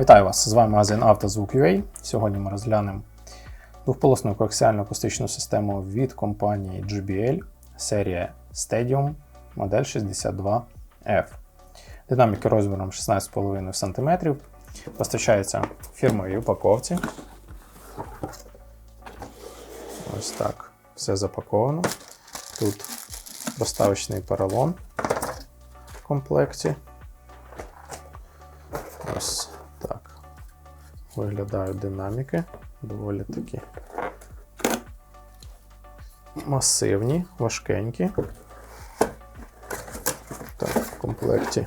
Вітаю вас! З вами магазин «Автозвук.UA». Сьогодні ми розглянемо двохполосну коаксіальну акустичну систему від компанії JBL серія Stadium модель 62F. Динаміки розміром 16,5 см. Постачається в фірмовій упаковці. Ось так все запаковано. Тут проставочний поролон в комплекті. Ось. Виглядають динаміки. Доволі такі масивні, важкенькі. Так, в комплекті,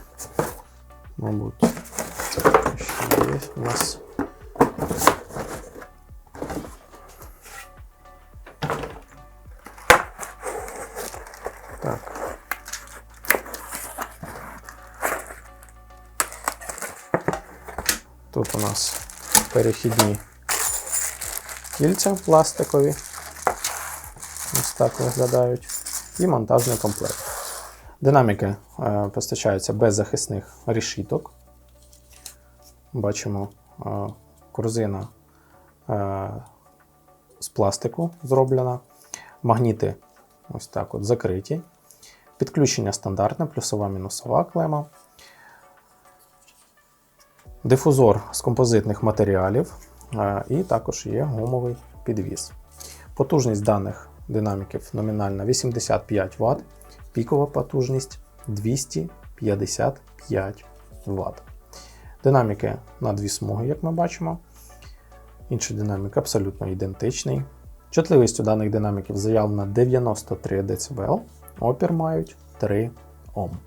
мабуть, ще є у нас. Так. Тут у нас перехідні кільця пластикові. Ось так виглядають. І монтажний комплект. Динаміки е, постачаються без захисних решіток. Бачимо е, корзина е, з пластику зроблена. Магніти ось так от закриті. Підключення стандартне, плюсова мінусова клема. Дифузор з композитних матеріалів, е, і також є гумовий підвіс. Потужність даних динаміків номінальна 85 Вт, пікова потужність 255 Вт. Динаміки на дві смуги, як ми бачимо. Інший динамік абсолютно ідентичний. Чутливість у даних динаміків заявлена 93 дБ, опір мають 3 Ом.